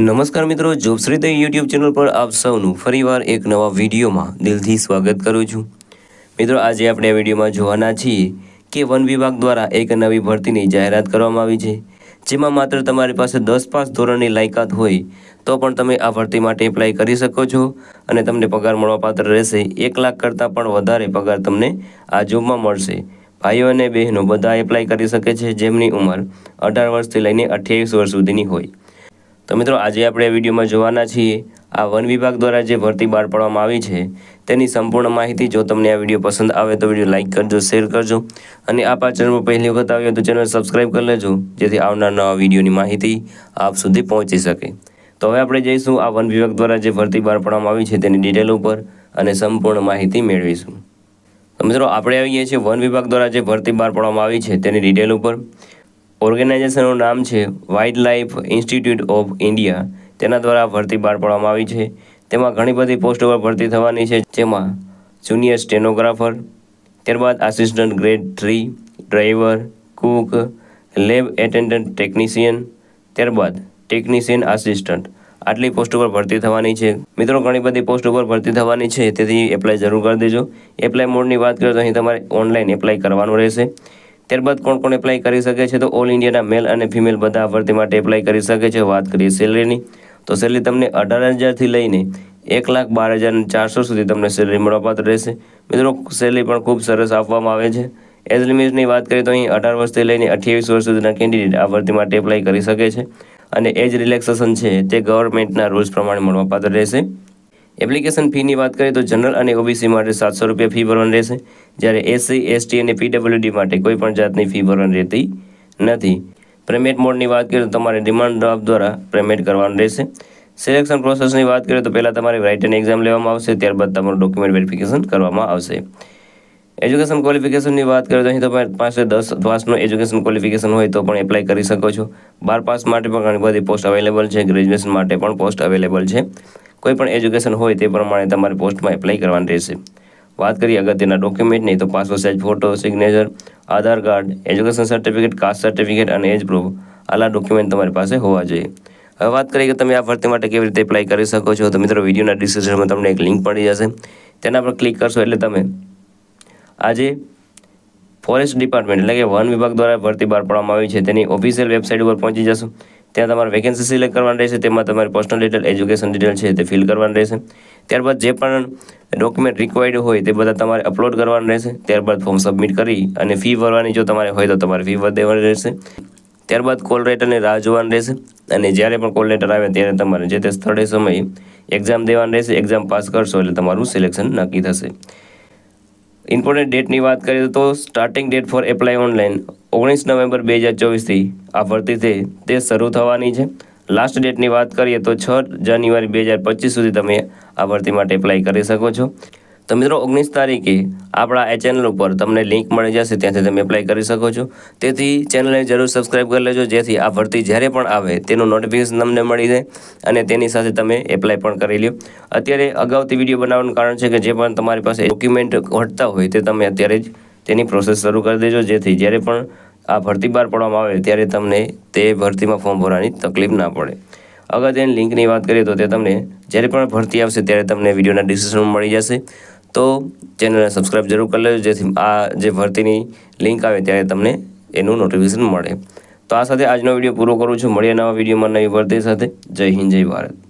નમસ્કાર મિત્રો જોબશ્રીતે YouTube channel પર આપ સૌનું ફરીવાર એક નવા વિડીયોમાં દિલથી સ્વાગત કરું છું. મિત્રો, આજે આપણે આ વિડીયોમાં જોવાના છીએ કે વન વિભાગ દ્વારા એક નવી ભરતીની જાહેરાત કરવામાં આવી છે, જેમાં માત્ર તમારી પાસે દસ પાસ ધોરણની લાયકાત હોય તો પણ તમે આ ભરતી માટે એપ્લાય કરી શકો છો અને તમને પગાર મળવાપાત્ર રહેશે. એક લાખ કરતાં પણ વધારે પગાર તમને આ જોબમાં મળશે. ભાઈઓ અને બહેનો બધા એપ્લાય કરી શકે છે, જેમની ઉંમર અઢાર વર્ષથી લઈને અઠ્યાવીસ વર્ષ સુધીની હોય. તો મિત્રો, આજે આપણે આ વિડીયોમાં જોવાના છીએ, આ વન વિભાગ દ્વારા જે ભરતી બહાર પાડવામાં આવી છે, તેની સંપૂર્ણ માહિતી. જો તમને આ વીડિયો પસંદ આવે તો વીડિયો લાઇક કરજો, શેર કરજો, અને આપ આ ચેનલ પર પહેલી વખત આવ્યો તો ચેનલ સબસ્ક્રાઈબ કરી લેજો, જેથી આવનાર નવા વિડીયોની માહિતી આપ સુધી પહોંચી શકે. તો હવે આપણે જઈશું આ વન વિભાગ દ્વારા જે ભરતી બહાર પાડવામાં આવી છે, તેની ડિટેલ ઉપર અને સંપૂર્ણ માહિતી મેળવીશું. તો મિત્રો, આપણે આવી ગયા છીએ વન વિભાગ દ્વારા જે ભરતી બહાર પાડવામાં આવી છે, તેની ડિટેલ ઉપર. ઓર્ગેનાઇઝેશનનું નામ છે wildlife institute of India. તેના દ્વારા ભરતી બહાર પાડવામાં આવી છે. તેમાં ઘણી બધી પોસ્ટો પર ભરતી થવાની છે, જેમાં જુનિયર સ્ટેનોગ્રાફર, ત્યારબાદ assistant grade three, driver, cook, lab attendant technician, ત્યારબાદ ટેકનિશિયન આસિસ્ટન્ટ. આટલી પોસ્ટ ઉપર ભરતી થવાની છે. મિત્રો, ઘણી બધી પોસ્ટ ઉપર ભરતી થવાની છે, તેથી એપ્લાય જરૂર કરી દેજો. એપ્લાય મોડની વાત કરીએ તો અહીં તમારે ઓનલાઈન એપ્લાય કરવાનું રહેશે. ત્યારબાદ કોણ કોણ એપ્લાય કરી શકે છે તો ઓલ ઇન્ડિયાના મેલ અને ફિમેલ બધા ભરતી માટે એપ્લાય કરી શકે છે. વાત કરીએ સેલરીની તો સેલરી તમને અઢાર હજારથી લઈને એક લાખ બાર હજાર ચારસો સુધી તમને સેલરી મળવાપાત્ર રહેશે. મિત્રો સેલરી પણ ખૂબ સરસ આપવામાં આવે છે. એજ લિમિટની વાત કરીએ તો અહીં અઢાર વર્ષથી લઈને અઠ્યાવીસ વર્ષ સુધીના કેન્ડિડેટ આ ભરતી માટે એપ્લાય કરી શકે છે. અને એજ રિલેક્સેશન છે તે ગવર્મેન્ટના રૂલ્સ પ્રમાણે મળવાપાત્ર રહેશે. એપ્લિકેશન ફીની વાત કરીએ તો જનરલ અને ઓબીસી માટે સાતસો રૂપિયા ફી ભરવાની રહેશે. જ્યારે એસસી, એસટી અને પીડબ્લ્યુડી માટે કોઈ પણ જાતની ફી ભરવાની રહેતી નથી. પેમેન્ટ મોડની વાત કરીએ તો તમારે ડિમાન્ડ ડ્રાફ્ટ દ્વારા પેમેન્ટ કરવાનું રહેશે. સિલેક્શન પ્રોસેસની વાત કરીએ તો પહેલાં તમારી રાઇટન એક્ઝામ લેવામાં આવશે, ત્યારબાદ તમારું ડોક્યુમેન્ટ વેરિફિકેશન કરવામાં આવશે. એજ્યુકેશન ક્વોલિફિકેશનની વાત કરીએ તો અહીં તમારી પાસે દસ પાસનું એજ્યુકેશન ક્વોલિફિકેશન હોય તો પણ એપ્લાય કરી શકો છો. બાર પાસ માટે પણ ઘણી બધી પોસ્ટ અવેલેબલ છે ગ્રેજ્યુએશન માટે પણ પોસ્ટ અવેલેબલ છે. કોઈ પણ એજ્યુકેશન હોય તે પ્રમાણે તમારે પોસ્ટમાં એપ્લાય કરવાની રહેશે. વાત કરીએ અગત્યના ડોક્યુમેન્ટની તો passport size photo signature Aadhaar card education certificate caste certificate અને એજ પ્રૂફ આલા ડોક્યુમેન્ટ તમારી પાસે હોવા જોઈએ. હવે વાત કરીએ કે તમે આ ભરતી માટે કેવી રીતે એપ્લાય કરી શકો છો, તો મિત્રો વિડીયોના ડિસ્ક્રિપ્શનમાં તમને એક લિંક મળી જશે. તેના પર ક્લિક કરશો એટલે તમે આજે ફોરેસ્ટ ડિપાર્ટમેન્ટ એટલે કે વન વિભાગ દ્વારા ભરતી બહાર પાડવામાં આવી છે, તેની ઓફિશિયલ વેબસાઇટ ઉપર પહોંચી જશો. ત્યાં તમારે વેકેન્સી સિલેક્ટ કરવાની રહેશે, તેમાં તમારી પર્સનલ ડિટેલ એજ્યુકેશન ડિટેલ છે તે ફિલ કરવાની રહેશે. ત્યારબાદ જે પણ ડોક્યુમેન્ટ રિક્વાયર્ડ હોય તે બધા તમારે અપલોડ કરવાનું રહેશે. ત્યારબાદ ફોર્મ સબમિટ કરી અને ફી ભરવાની જો તમારે હોય તો તમારે ફી ભરી દેવાની રહેશે. ત્યારબાદ કોલ લેટરની રાહ જોવાની રહેશે અને જ્યારે પણ કોલ લેટર આવે ત્યારે તમારે જે તે સ્થળે સમયે એક્ઝામ દેવાની રહેશે એક્ઝામ પાસ કરશો એટલે તમારું સિલેક્શન નક્કી થશે. ઇમ્પોર્ટન્ટ ડેટની વાત કરીએ તો starting date for apply online ઓગણીસ નવેમ્બર બે હજાર ચોવીસથી આ ભરતી તે શરૂ થવાની છે. લાસ્ટ ડેટની વાત કરીએ તો છ જાન્યુઆરી બે હજાર પચીસ સુધી તમે આ ભરતી માટે એપ્લાય કરી શકો છો. તો મિત્રો, ઓગણીસ તારીખે આપણા એ ચેનલ ઉપર તમને લિંક મળી જશે, ત્યાંથી તમે એપ્લાય કરી શકો છો. તેથી ચેનલને જરૂર સબસ્ક્રાઈબ કરી લેજો, જેથી આ ભરતી જ્યારે પણ આવે તેનું નોટિફિકેશન તમને મળી જાય અને તેની સાથે તમે એપ્લાય પણ કરી લ્યો. અત્યારે અગાઉથી વીડિયો બનાવવાનું કારણ છે કે જે પણ તમારી પાસે ડોક્યુમેન્ટ ઘટતા હોય તે તમે અત્યારે જ તેની પ્રોસેસ શરૂ કરી દેજો, જેથી જ્યારે પણ આ ભરતી બહાર પાડવામાં આવે ત્યારે તમને તે ભરતીમાં ફોર્મ ભરવાની તકલીફ ના પડે. અગત્યની લિંકની વાત કરીએ તો તે તમને જ્યારે પણ ભરતી આવશે ત્યારે તમને વિડીયોના ડિસ્ક્રિપ્શનમાં મળી જશે. તો ચેનલને સબસ્ક્રાઈબ જરૂર કરી લેજો, જેથી આ જે ભરતીની લિંક આવે ત્યારે તમને એનું નોટિફિકેશન મળે. તો આ સાથે આજનો વીડિયો પૂરો કરું છું. મળીએ નવા વિડીયોમાં નવી ભરતી સાથે. જય હિન્દ, જય ભારત.